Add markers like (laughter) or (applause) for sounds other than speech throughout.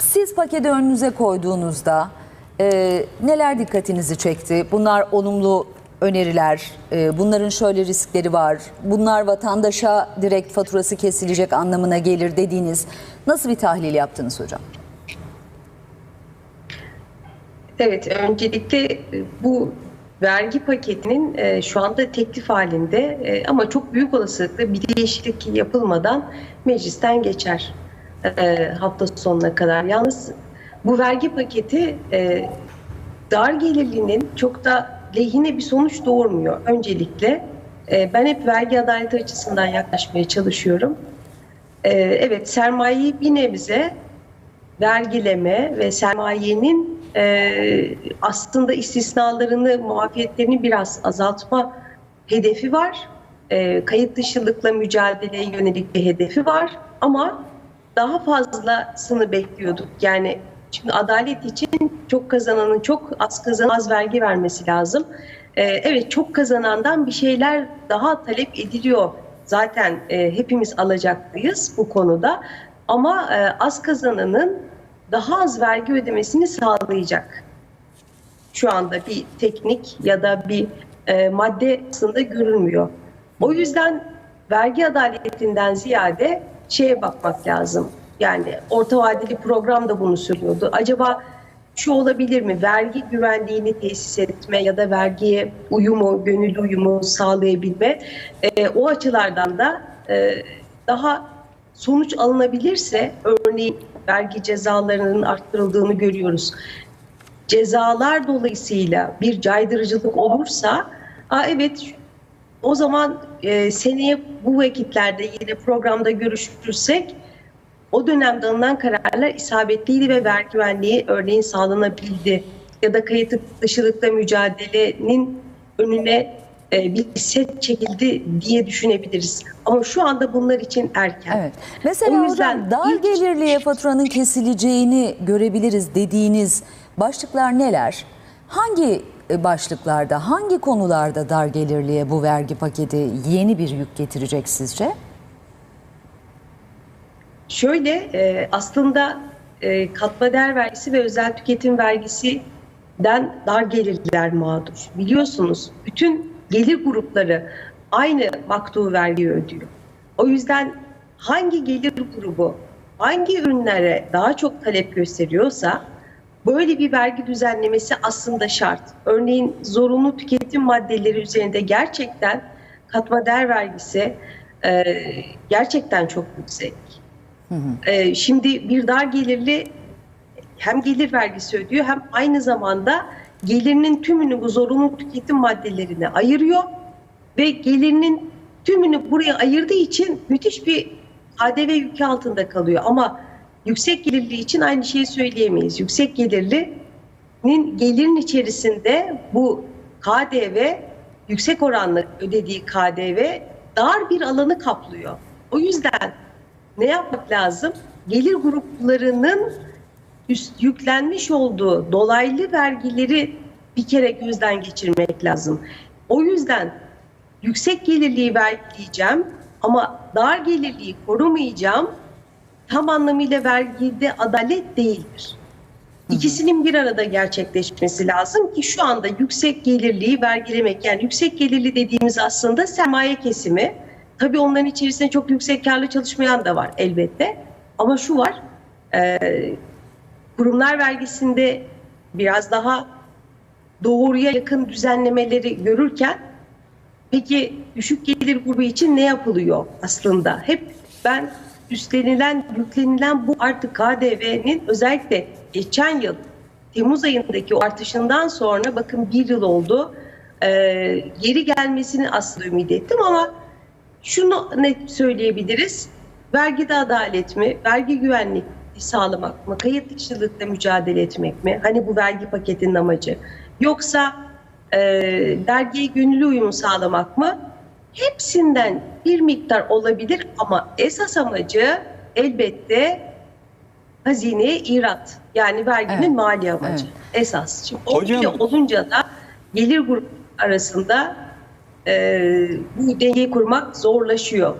Siz paketi önünüze koyduğunuzda e, neler dikkatinizi çekti? Bunlar olumlu öneriler, e, bunların şöyle riskleri var, bunlar vatandaşa direkt faturası kesilecek anlamına gelir dediğiniz nasıl bir tahlil yaptınız hocam? Evet, öncelikle bu vergi paketinin e, şu anda teklif halinde e, ama çok büyük olasılıkla bir değişiklik yapılmadan meclisten geçer e, hafta sonuna kadar. Yalnız bu vergi paketi e, dar gelirlinin çok da lehine bir sonuç doğurmuyor. Öncelikle e, ben hep vergi adaleti açısından yaklaşmaya çalışıyorum. E, evet, sermayeyi bir nebze vergileme ve sermayenin e, aslında istisnalarını, muafiyetlerini biraz azaltma hedefi var. E, kayıt dışılıkla mücadeleye yönelik bir hedefi var ama daha fazlasını bekliyorduk. Yani şimdi adalet için çok kazananın çok az kazanan az vergi vermesi lazım. E, evet çok kazanandan bir şeyler daha talep ediliyor. Zaten e, hepimiz alacaklıyız bu konuda. Ama e, az kazananın daha az vergi ödemesini sağlayacak. Şu anda bir teknik ya da bir e, madde aslında görülmüyor. O yüzden vergi adaletinden ziyade şeye bakmak lazım. Yani orta vadeli program da bunu söylüyordu. Acaba şu olabilir mi? Vergi güvenliğini tesis etme ya da vergiye uyumu, gönüllü uyumu sağlayabilme. E, o açılardan da e, daha sonuç alınabilirse örneğin vergi cezalarının arttırıldığını görüyoruz. Cezalar dolayısıyla bir caydırıcılık olursa Aa, evet o zaman e, seneye bu vakitlerde yine programda görüşürsek o dönemde alınan kararlar isabetliydi ve vergi güvenliği örneğin sağlanabildi. Ya da kayıt dışılıkla mücadelenin önüne e, bir set çekildi diye düşünebiliriz. Ama şu anda bunlar için erken. Evet. Mesela O yüzden hocam dar ilk- gelirliye faturanın kesileceğini görebiliriz dediğiniz başlıklar neler? Hangi başlıklarda, hangi konularda dar gelirliye bu vergi paketi yeni bir yük getirecek sizce? Şöyle e, aslında e, katma değer vergisi ve özel tüketim vergisinden dar gelirliler mağdur. Biliyorsunuz bütün gelir grupları aynı maktu vergi ödüyor. O yüzden hangi gelir grubu hangi ürünlere daha çok talep gösteriyorsa böyle bir vergi düzenlemesi aslında şart. Örneğin zorunlu tüketim maddeleri üzerinde gerçekten katma değer vergisi e, gerçekten çok yüksek. Ee, şimdi bir dar gelirli hem gelir vergisi ödüyor hem aynı zamanda gelirinin tümünü bu zorunlu tüketim maddelerine ayırıyor ve gelirinin tümünü buraya ayırdığı için müthiş bir KDV yükü altında kalıyor. Ama yüksek gelirli için aynı şeyi söyleyemeyiz. Yüksek gelirlinin gelirin içerisinde bu KDV yüksek oranlı ödediği KDV dar bir alanı kaplıyor. O yüzden ne yapmak lazım? Gelir gruplarının üst yüklenmiş olduğu dolaylı vergileri bir kere gözden geçirmek lazım. O yüzden yüksek gelirliği vergileyeceğim ama dar gelirliği korumayacağım. Tam anlamıyla vergide adalet değildir. İkisinin bir arada gerçekleşmesi lazım ki şu anda yüksek gelirliği vergilemek yani yüksek gelirli dediğimiz aslında sermaye kesimi. Tabii onların içerisinde çok yüksek karlı çalışmayan da var elbette. Ama şu var, e, kurumlar vergisinde biraz daha doğruya yakın düzenlemeleri görürken peki düşük gelir grubu için ne yapılıyor aslında? Hep ben üstlenilen, yüklenilen bu artık KDV'nin özellikle geçen yıl Temmuz ayındaki o artışından sonra bakın bir yıl oldu. E, geri gelmesini aslında ümit ettim ama şunu net söyleyebiliriz. Vergide adalet mi, vergi güvenliği sağlamak mı, kayıt dışılıkla mücadele etmek mi? Hani bu vergi paketinin amacı. Yoksa e, vergiye gönüllü uyum sağlamak mı? Hepsinden bir miktar olabilir ama esas amacı elbette hazineye irat. Yani verginin Evet, mali amacı. evet. Esas. Şimdi Hocam- olunca da gelir grubu arasında e, bu dengeyi kurmak zorlaşıyor.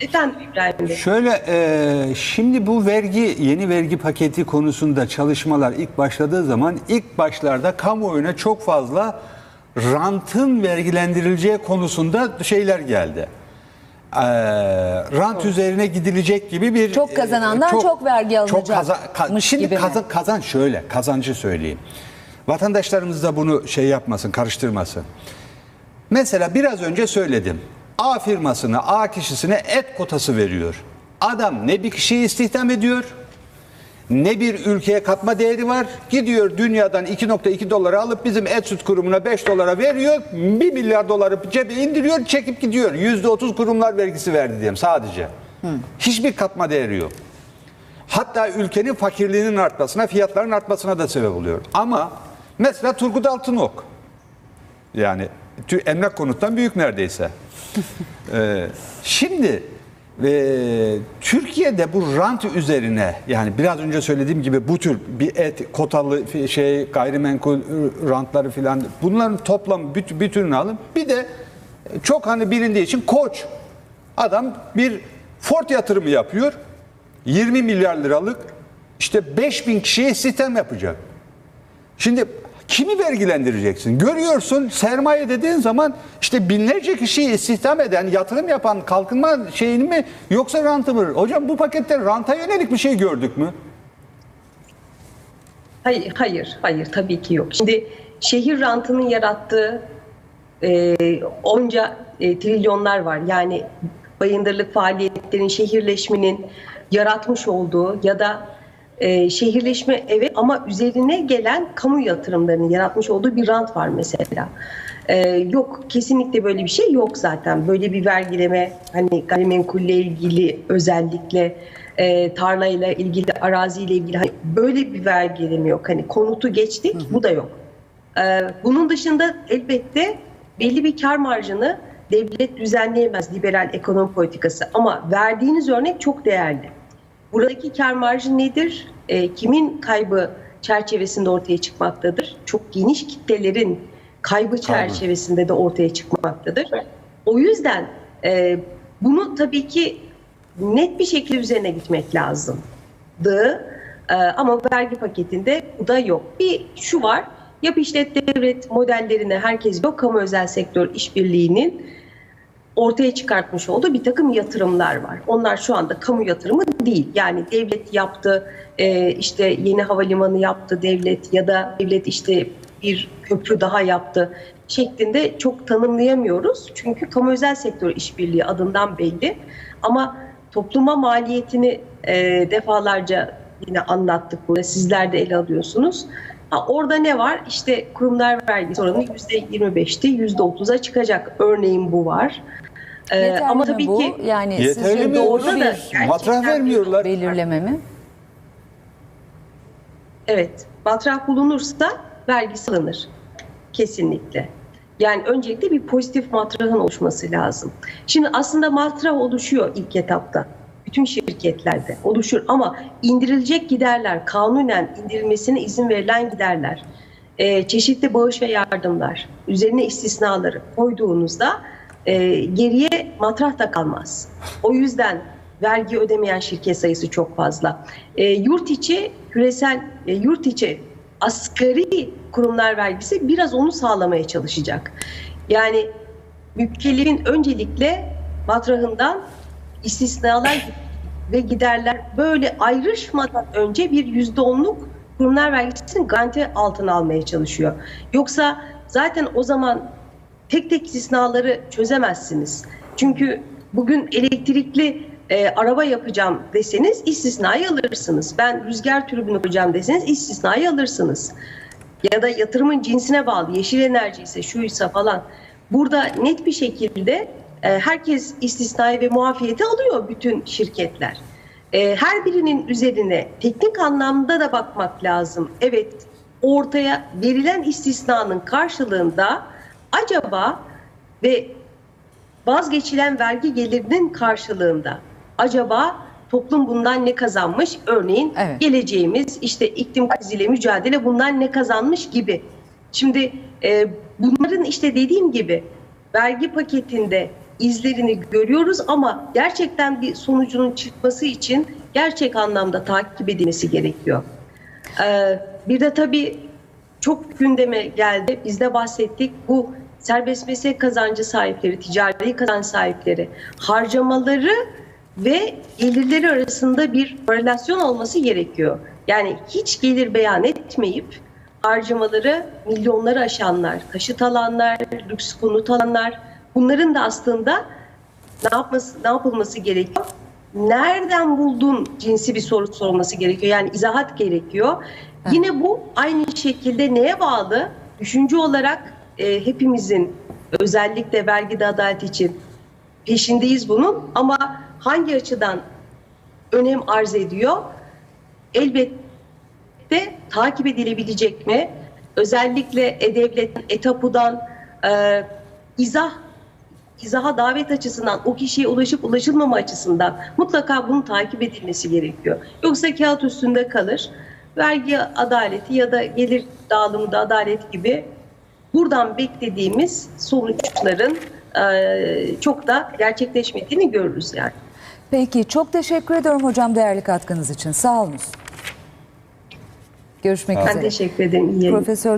Efendim İbrahim Bey. Şöyle e, şimdi bu vergi yeni vergi paketi konusunda çalışmalar ilk başladığı zaman ilk başlarda kamuoyuna çok fazla rantın vergilendirileceği konusunda şeyler geldi. E, rant üzerine gidilecek gibi bir Çok kazanandan çok vergi alınacakmış şimdi gibi mi? kazan, kazan şöyle kazancı söyleyeyim. Vatandaşlarımız da bunu şey yapmasın karıştırmasın. Mesela biraz önce söyledim. A firmasına, A kişisine et kotası veriyor. Adam ne bir kişiyi istihdam ediyor, ne bir ülkeye katma değeri var. Gidiyor dünyadan 2.2 dolara alıp bizim et süt kurumuna 5 dolara veriyor. 1 milyar doları cebe indiriyor, çekip gidiyor. %30 kurumlar vergisi verdi diyelim sadece. Hiçbir katma değeri yok. Hatta ülkenin fakirliğinin artmasına, fiyatların artmasına da sebep oluyor. Ama mesela Turgut Altınok. Yani emlak konuttan büyük neredeyse. (laughs) Ee, şimdi e, Türkiye'de bu rant üzerine yani biraz önce söylediğim gibi bu tür bir et kotalı şey gayrimenkul rantları filan bunların toplam büt, bütününü alın. Bir de çok hani bilindiği için koç adam bir Ford yatırımı yapıyor. 20 milyar liralık işte 5000 kişiye sistem yapacak. Şimdi kimi vergilendireceksin? Görüyorsun sermaye dediğin zaman işte binlerce kişiyi istihdam eden, yatırım yapan kalkınma şeyini mi yoksa rantı mı? Hocam bu pakette ranta yönelik bir şey gördük mü? Hayır, hayır, hayır tabii ki yok. Şimdi şehir rantının yarattığı e, onca e, trilyonlar var. Yani bayındırlık faaliyetlerin, şehirleşmenin yaratmış olduğu ya da e, şehirleşme evet ama üzerine gelen kamu yatırımlarının yaratmış olduğu bir rant var mesela. E, yok kesinlikle böyle bir şey yok zaten. Böyle bir vergileme hani gayrimenkulle ilgili özellikle e, tarlayla ilgili, araziyle ilgili hani böyle bir vergileme yok. Hani konutu geçtik bu da yok. Ee, Bunun dışında elbette belli bir kar marjını devlet düzenleyemez liberal ekonomi politikası ama verdiğiniz örnek çok değerli. Buradaki kar marjı nedir? Ee, kimin kaybı çerçevesinde ortaya çıkmaktadır? Çok geniş kitlelerin kaybı çerçevesinde de ortaya çıkmaktadır. O yüzden e, bunu tabii ki net bir şekilde üzerine gitmek lazımdı. Ee, ama vergi paketinde bu da yok. Bir şu var, yap işlet devlet modellerine herkes yok, kamu özel sektör işbirliğinin ortaya çıkartmış olduğu bir takım yatırımlar var. Onlar şu anda kamu yatırımı değil. Yani devlet yaptı, e, işte yeni havalimanı yaptı devlet ya da devlet işte bir köprü daha yaptı şeklinde çok tanımlayamıyoruz. Çünkü kamu özel sektör işbirliği adından belli. Ama topluma maliyetini e, defalarca yine anlattık burada. Sizler de ele alıyorsunuz. Ha, orada ne var? İşte kurumlar vergisi oranı %25'ti, %30'a çıkacak. Örneğin bu var. Ee, Yeterli ama tabii bu? ki Yani Yeterli mi? doğru bir Matrah bir vermiyorlar. belirleme mi? Evet, matrah bulunursa vergisi alınır. Kesinlikle. Yani öncelikle bir pozitif matrahın oluşması lazım. Şimdi aslında matrah oluşuyor ilk etapta. Bütün şirketlerde oluşur ama indirilecek giderler, kanunen indirilmesine izin verilen giderler, e, çeşitli bağış ve yardımlar, üzerine istisnaları koyduğunuzda e, geriye matrah da kalmaz. O yüzden vergi ödemeyen şirket sayısı çok fazla. E, yurt içi küresel, e, yurt içi asgari kurumlar vergisi biraz onu sağlamaya çalışacak. Yani mükellefin öncelikle matrahından istisnalar ve giderler böyle ayrışmadan önce bir yüzde onluk kurumlar vergisini garanti altına almaya çalışıyor. Yoksa zaten o zaman tek tek istisnaları çözemezsiniz. Çünkü bugün elektrikli e, araba yapacağım deseniz istisnayı alırsınız. Ben rüzgar türbünü koyacağım deseniz istisnayı alırsınız. Ya da yatırımın cinsine bağlı yeşil enerji ise şuysa falan. Burada net bir şekilde herkes istisnayı ve muafiyeti alıyor bütün şirketler. E, her birinin üzerine teknik anlamda da bakmak lazım. Evet ortaya verilen istisnanın karşılığında acaba ve vazgeçilen vergi gelirinin karşılığında acaba toplum bundan ne kazanmış? Örneğin Evet. geleceğimiz işte iklim kriziyle mücadele bundan ne kazanmış gibi. Şimdi e, bunların işte dediğim gibi vergi paketinde izlerini görüyoruz ama gerçekten bir sonucunun çıkması için gerçek anlamda takip edilmesi gerekiyor. Ee, bir de tabii çok gündeme geldi. Biz de bahsettik. Bu serbest meslek kazancı sahipleri, ticari kazanç sahipleri harcamaları ve gelirleri arasında bir relasyon olması gerekiyor. Yani hiç gelir beyan etmeyip harcamaları milyonları aşanlar, taşıt alanlar, lüks konut alanlar bunların da aslında ne yapması ne yapılması gerekiyor? Nereden buldun cinsi bir soru sorulması gerekiyor. Yani izahat gerekiyor. Yine bu aynı şekilde neye bağlı? Düşünce olarak e, hepimizin özellikle vergide adalet için peşindeyiz bunun ama hangi açıdan önem arz ediyor? Elbette takip edilebilecek mi? Özellikle E-Devlet'in ETAPU'dan e, izah izaha davet açısından o kişiye ulaşıp ulaşılmama açısından mutlaka bunun takip edilmesi gerekiyor. Yoksa kağıt üstünde kalır. Vergi adaleti ya da gelir dağılımında adalet gibi buradan beklediğimiz sonuçların e, çok da gerçekleşmediğini görürüz yani. Peki çok teşekkür ediyorum hocam değerli katkınız için. Sağ olunuz. Görüşmek Ben üzere. teşekkür ederim. İyi. Profesör